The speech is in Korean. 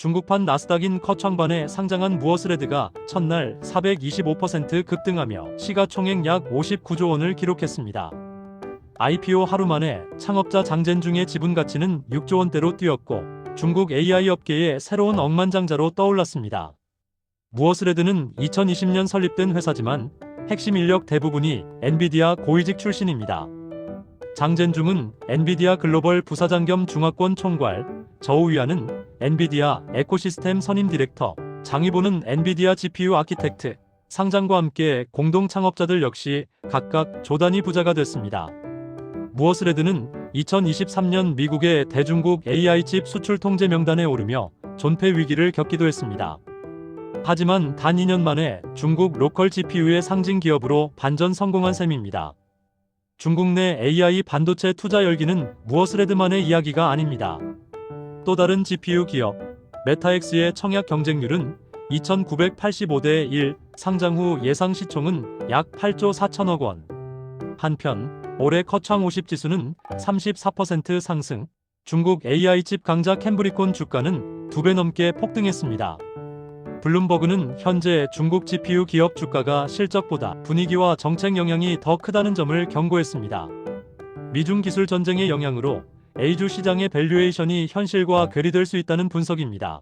중국판 나스닥인 커창반에 상장한 무어스레드가 첫날 425% 급등하며 시가총액 약 59조 원을 기록했습니다. IPO 하루 만에 창업자 장젠중의 지분 가치는 6조 원대로 뛰었고 중국 AI 업계의 새로운 억만장자로 떠올랐습니다. 무어스레드는 2020년 설립된 회사지만 핵심 인력 대부분이 엔비디아 고위직 출신입니다. 장젠중은 엔비디아 글로벌 부사장 겸 중화권 총괄, 저우위안은 엔비디아 에코시스템 선임 디렉터, 장희보는 엔비디아 GPU 아키텍트, 상장과 함께 공동 창업자들 역시 각각 조단위 부자가 됐습니다. 무어스레드는 2023년 미국의 대중국 AI 칩 수출 통제 명단에 오르며 존폐 위기를 겪기도 했습니다. 하지만 단 2년 만에 중국 로컬 GPU의 상징 기업으로 반전 성공한 셈입니다. 중국 내 AI 반도체 투자 열기는 무어스레드만의 이야기가 아닙니다. 또 다른 GPU 기업 메타엑스의 청약 경쟁률은 2,985대 1, 상장 후 예상 시총은 약 8조 4천억 원. 한편 올해 커창 50 지수는 34% 상승, 중국 AI 칩 강자 캠브리콘 주가는 2배 넘게 폭등했습니다. 블룸버그는 현재 중국 GPU 기업 주가가 실적보다 분위기와 정책 영향이 더 크다는 점을 경고했습니다. 미중 기술 전쟁의 영향으로 A주 시장의 밸류에이션이 현실과 괴리될 수 있다는 분석입니다.